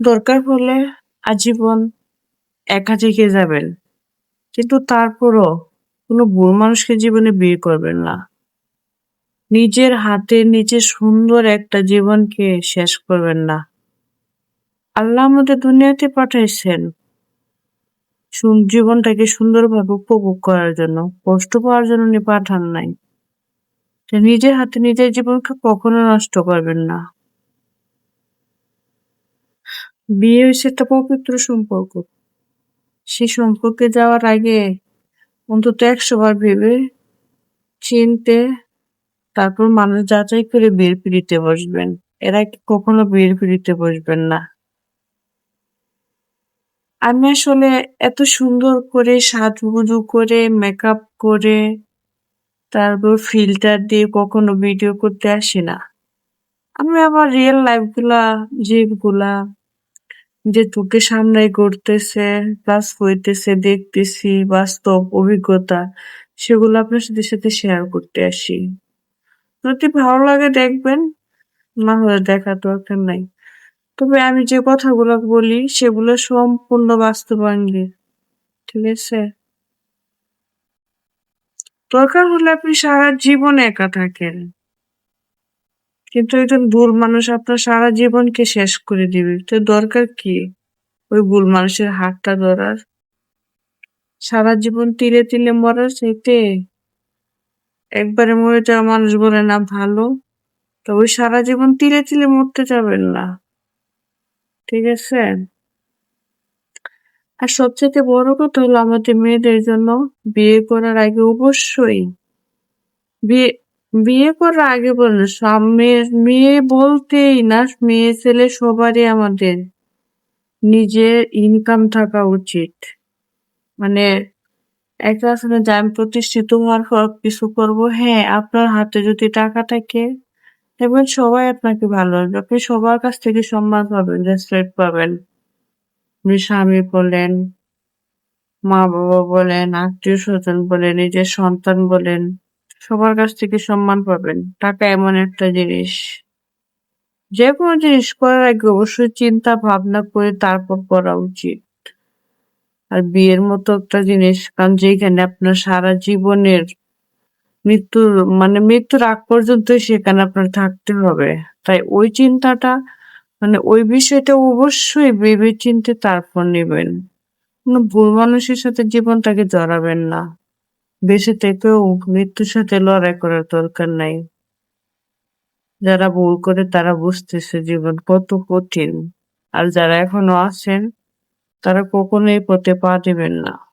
দরকার হলে আজীবন একা থেকে যাবেন। কিন্তু তারপরও কোনো ভুল মানুষকে জীবনে বিয়ে করবেন না। নিজের হাতে নিজে সুন্দর একটা জীবনকে শেষ করবেন না। আল্লাহ আমাদের দুনিয়াতে পাঠাইছেন জীবনটাকে সুন্দরভাবে উপভোগ করার জন্য। কষ্ট পাওয়ার জন্য উনি পাঠান নাই। নিজের হাতে নিজের জীবনকে কখনো নষ্ট করবেন না। বিয়ে হচ্ছে একটা পবিত্র সম্পর্ক। সেই সম্পর্কে যাওয়ার আগে অন্তত একশো বার ভেবে, চিনতে, তারপর মানুষ যাচাই করে বিয়ের পিড়িতে বসবেন। এরা কখনো বিয়ের পিড়িতে বসবেন না। আমি আসলে এত সুন্দর করে সাজুগুজু করে মেকআপ করে, তারপর ফিল্টার দিয়ে কখনো ভিডিও করতে আসি না। আমি আমার রিয়েল লাইফগুলা, যেগুলা যে চোখের সামনে ঘটতেছে প্লাস হইতেছে দেখতেছি বাস্তব অভিজ্ঞতা, সেগুলো আপনার সাথে সাথে শেয়ার করতে আসি। যদি ভালো লাগে দেখবেন, না হলে দেখার দরকার নাই। তবে আমি যে কথাগুলো বলি, সেগুলো সম্পূর্ণ বাস্তবাঙ্গের ঠিক আছে? দরকার হলে আপনি সারা জীবন একা থাকেন। কিন্তু একজন ভুল মানুষ আপনার সারা জীবনকে শেষ করে দিবে। তো দরকার কি? ওই ভুল মানুষের হাতটা ধরার। সারা জীবন তিলে তিলে মরার চাইতে একবারে মরে যাওয়া মানুষ বলে না ভালো। তো ওই সারা জীবন তিলে তিলে মরতে যাবেন না। ঠিক আছে? আর সবচেয়ে বড় কথা হলো আমাদের মেয়েদের জন্য বিয়ে করার আগে অবশ্যই বিয়ে বিয়ে করার আগে বলেন সব মেয়ে মেয়ে বলতেই না, মেয়ে ছেলে সবারই আমাদের নিজের ইনকাম থাকা উচিত। মানে একটা আসলে যে আমি প্রতিষ্ঠিত হওয়ার পর কিছু করব হ্যাঁ আপনার হাতে যদি টাকা থাকে, দেখবেন সবাই আপনাকে ভালো আপনি সবার কাছ থেকে সম্মান পাবেন রেসপেক্ট পাবেন। স্বামী বলেন মা বাবা বলেন আত্মীয় স্বজন বলেন, নিজের সন্তান বলেন। সবার কাছ থেকে সম্মান পাবেন। টাকা এমন একটা জিনিস। যে কোনো জিনিস করার আগে অবশ্যই চিন্তা, ভাবনা করে তারপর করা উচিত। আর বিয়ের মতো একটা জিনিস, কারণ যেখানে আপনার সারা জীবনের মৃত্যুর মানে মৃত্যুর আগ পর্যন্ত সেখানে আপনার থাকতে হবে। তাই ওই চিন্তাটা মানে ওই বিষয়টা অবশ্যই ভেবে চিনতে তারপর নেবেন। কোনো ভুল মানুষের সাথে জীবনটাকে জড়াবেন না। বেঁচে থেকেও মৃত্যুর সাথে লড়াই করার দরকার নাই। যারা ভুল করে তারা বুঝতেছে জীবন কত কঠিন। আর যারা এখনও আছেন, তারা কখনোই পথে পা দেবেন না।